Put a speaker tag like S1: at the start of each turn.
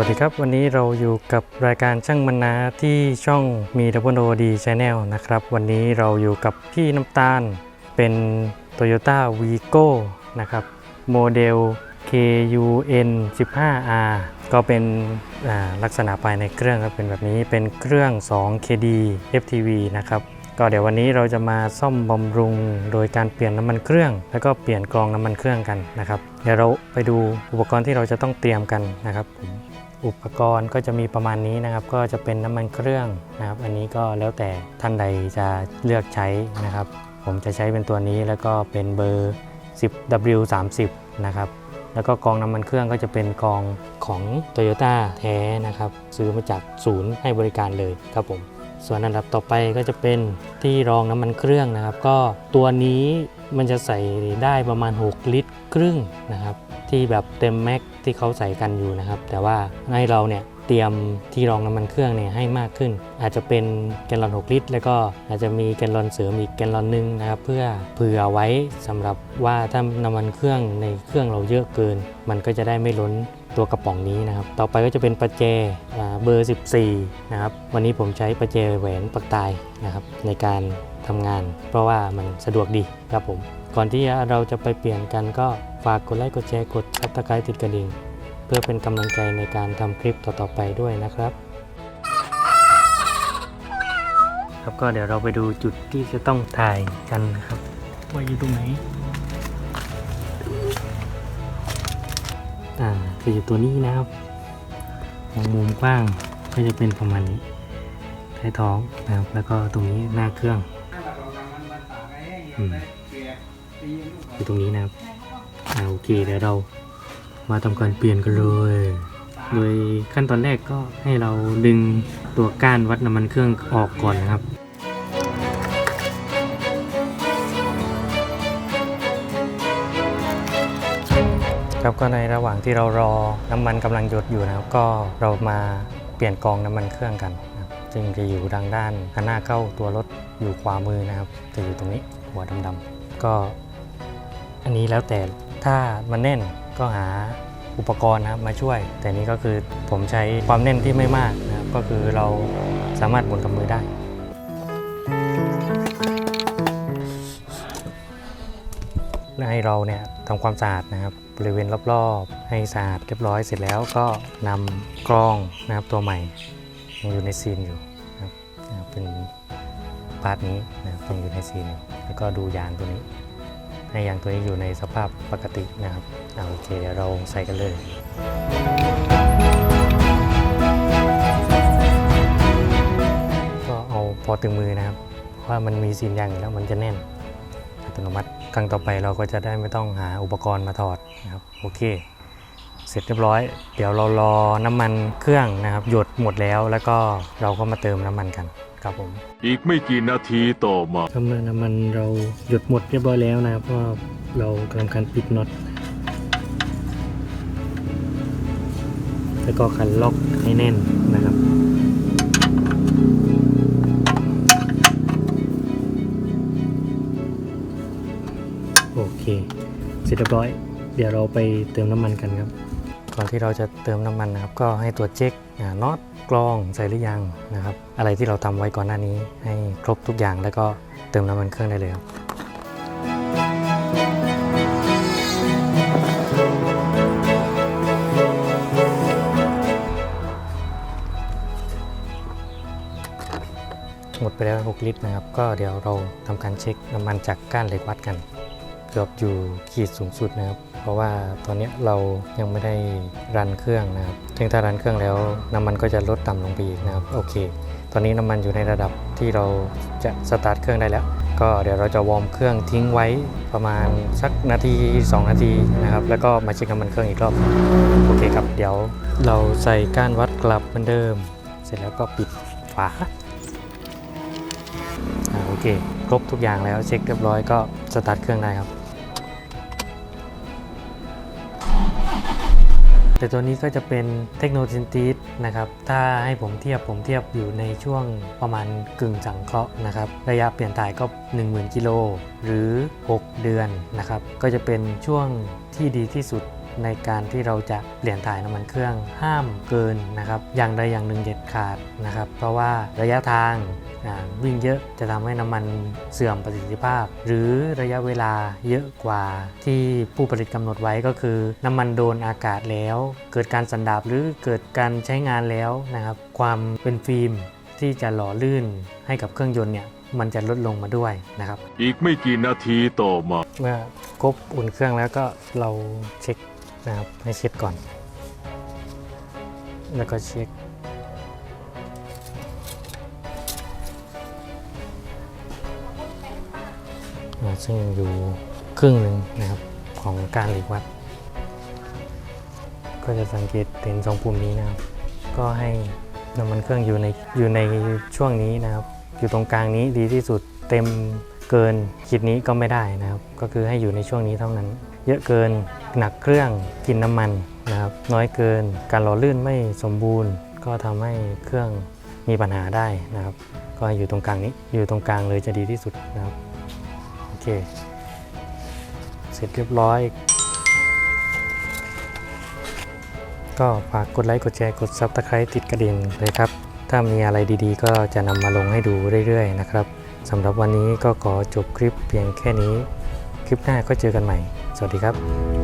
S1: วัสดีครับ วันนี้เราอยู่กับรายการช่างมันนาที่ช่องมีดับเบิลโอดีชแนลนะครับ วันนี้เราอยู่กับพี่น้ำตาลเป็น Toyota Vigo นะครับโมเดล KUN 15R ก็เป็นลักษณะภายในเครื่องก็เป็นแบบนี้เป็นเครื่อง 2 KD FTV นะครับก็เดี๋ยววันนี้เราจะมาซ่อมบำรุงโดยการเปลี่ยนน้ำมันเครื่อง แล้วก็เปลี่ยนกรองน้ำมันเครื่องกันนะครับ เดี๋ยวเราไปดูอุปกรณ์ที่เราจะต้องเตรียมกันนะครับผม อุปกรณ์ก็จะมีประมาณนี้นะครับ ก็จะเป็นน้ำมันเครื่องนะครับ อันนี้ก็แล้วแต่ท่านใดจะเลือกใช้นะครับ ผมจะใช้เป็นตัวนี้แล้วก็เป็นเบอร์ 10W30 นะครับ แล้วก็กองน้ำมันเครื่องก็จะเป็นกองของ Toyota แท้นะครับ ซื้อมาจากศูนย์ให้บริการเลยครับผม ส่วนอันดับต่อไปก็จะเป็นที่รองน้ำมันเครื่องนะครับ ก็ตัวนี้มันจะใส่ได้ประมาณ 6 ลิตรครึ่งนะครับ ที่แบบเต็มแม็กที่เขาใส่กันอยู่นะครับ แต่ว่าให้เราเนี่ย เตรียมที่รองน้ำมันเครื่องเนี่ยให้มากขึ้น อาจจะเป็นแกลลอน 6 ลิตร แล้วก็อาจจะมีแกลลอนเสริมอีกแกลลอนหนึ่งนะครับเพื่อเผื่อไว้สำหรับว่าถ้าน้ำมันเครื่องในเครื่องเราเยอะเกิน มันก็จะได้ไม่ล้นตัวกระป๋องนี้นะครับ ต่อไปก็จะเป็นประแจเบอร์ 14 นะครับ วันนี้ผมใช้ประแจแหวนปักตายนะครับในการทำงาน เพราะว่ามันสะดวกดีครับผม ก่อนที่เราจะไปเปลี่ยนกันก็ฝากกดไลค์กดแชร์กดซับสไครต์ติดกระดิ่ง เพื่อเป็นกำลังใจในการทำคลิปต่อๆไปด้วยนะครับ ครับก็เดี๋ยวเราไปดูจุดที่จะต้องถ่ายกันนะครับว่าอยู่ตรงไหนอ่าคืออยู่ตัวนี้นะครับมองมุมกว้างก็จะเป็นประมาณนี้ท้ายท้องนะครับ แล้วก็ตรงนี้หน้าเครื่องอืมอยู่ตรงนี้นะครับอ่าโอเคเดี๋ยวเรา มาทำการเปลี่ยนกันเลย โดยขั้นตอนแรกก็ให้เราดึงตัวก้านวัดน้ำมันเครื่องออกก่อนนะครับครับก็ในระหว่างที่เรารอน้ำมันกำลังหยดอยู่นะครับ ก็เรามาเปลี่ยนกองน้ำมันเครื่องกันนะครับซึ่งจะอยู่ทางด้านข้างหน้าเข้าตัวรถอยู่ขวามือนะครับ จะอยู่ตรงนี้หัวดำๆก็อันนี้แล้วแต่ถ้ามันแน่น ก็หาอุปกรณ์นะครับมาช่วย แต่นี้ก็คือผมใช้ความแน่นที่ไม่มากนะครับก็คือเราสามารถหมุนกับมือได้ให้เราเนี่ยทำความสะอาดนะครับบริเวณรอบๆ ให้สะอาดเรียบร้อยเสร็จแล้วก็นำกล้องนะครับตัวใหม่ยังอยู่ในซีนอยู่นะครับนะครับเป็นพาร์ทนี้นะครับยังอยู่ในซีนอยู่แล้วก็ดูยางตัวนี้ ให้ยางตัวนี้อยู่ในสภาพปกตินะครับอโอเคเดี๋ยวเราใส่กันเลยก็เอาพอถึงมือนะครับ เพราะว่ามันมีซีนยางอยู่แล้วมันจะแน่นอัตโนมัติครั้งต่อไปเราก็จะได้ไม่ต้องหาอุปกรณ์มาถอดนะครับโอเค เสร็จเรียบร้อย เดี๋ยวเรารอน้ำมันเครื่องนะครับ หยดหมดแล้วแล้วก็เราก็มาเติมน้ำมันกัน ครับผม
S2: อีกไม่กี่นาทีต่อมา
S1: ก็เมื่อน้ำมันเราหยดหมดเรียบร้อยแล้วนะครับเพราะว่าเรากำลังการปิดน็อตแล้วก็คันล็อกให้แน่นนะครับโอเค เสร็จเรียบร้อย เดี๋ยวเราไปเติมน้ำมันกันครับ ก่อนที่เราจะเติมน้ำมันนะครับ ก็ให้ตัวจเช็คอ่า น็อตกรองใส่หรือยังนะครับ อะไรที่เราทำไว้ก่อนหน้านี้ให้ครบทุกอย่างแล้วก็เติมน้ำมันเครื่องได้เลยครับหมดไปแล้ว 6 ลิตรนะครับ ก็เดี๋ยวเราทำการเช็คน้ำมันจากก้านเหล็กวัดกัน กือบอยู่ขีดสูงสุดนะครับ เพราะว่าตอนนี้เรายังไม่ได้รันเครื่องนะครับถึงถ้ารันเครื่องแล้วน้ำมันก็จะลดต่ำลงไปอีกนะครับโอเค ตอนนี้น้ำมันอยู่ในระดับที่เราจะสตาร์ทเครื่องได้แล้ว ก็เดี๋ยวเราจะวอร์มเครื่องทิ้งไว้ประมาณสักนาที 2 นาทีนะครับ แล้วก็มาเช็คน้ำมันเครื่องอีกรอบ โอเคครับ เดี๋ยวเราใส่ก้านวัดกลับเหมือนเดิม เสร็จแล้วก็ปิดฝาอ่าโอเค ครบทุกอย่างแล้วเช็คเรียบร้อยก็สตาร์ทเครื่องได้ครับ แต่ตัวนี้ก็จะเป็นเทคโนโลยีนะครับ ถ้าให้ผมเทียบผมเทียบอยู่ในช่วงประมาณกึ่งสังเคราะห์นะครับ ระยะเปลี่ยนถ่ายก็ 10,000 กิโลหรือ 6 เดือนนะครับ ก็จะเป็นช่วงที่ดีที่สุด ในการที่เราจะเปลี่ยนถ่ายน้ำมันเครื่องห้ามเกินนะครับอย่างใดอย่างหนึ่งเด็ดขาดนะครับ เพราะว่าระยะทางอ่าวิ่งเยอะจะทำให้น้ำมันเสื่อมประสิทธิภาพ หรือระยะเวลาเยอะกว่าที่ผู้ผลิตกำหนดไว้ก็คือ น้ำมันโดนอากาศแล้ว เกิดการสันดาบหรือเกิดการใช้งานแล้วนะครับ ความเป็นฟิล์มที่จะหล่อลื่นให้กับเครื่องยนต์เนี่ยมันจะลดลงมาด้วยนะครับ
S2: อีกไม่กี่นาทีต่อมา
S1: เมื่อครบอุ่นเครื่องแล้วก็เราเช็ค นะครับ ให้เช็คก่อน แล้วก็เช็คอ่าซึ่งอยู่ครึ่งหนึ่งนะครับของการหลีกวัด ก็จะสังเกตเห็นสองปุ่มนี้นะครับ ก็ให้น้ำมันเครื่องอยู่ในอยู่ในช่วงนี้นะครับ อยู่ตรงกลางนี้ดีที่สุดเต็ม เกินขีดนี้ก็ไม่ได้นะครับ ก็คือให้อยู่ในช่วงนี้เท่านั้น เยอะเกินหนักเครื่องกินน้ำมันนะครับ น้อยเกินการหล่อลื่นไม่สมบูรณ์ ก็ทำให้เครื่องมีปัญหาได้นะครับ ก็อยู่ตรงกลางนี้อยู่ตรงกลางเลยจะดีที่สุดนะครับโอเค เสร็จเรียบร้อย ก็ฝากกดไลค์กดแชร์กด Subscribe ติดกระดิ่งเลยครับ ถ้ามีอะไรดีๆ ก็จะนำมาลงให้ดูเรื่อยๆนะครับ สำหรับวันนี้ก็ขอจบคลิปเพียงแค่นี้ คลิปหน้าก็เจอกันใหม่ สวัสดีครับ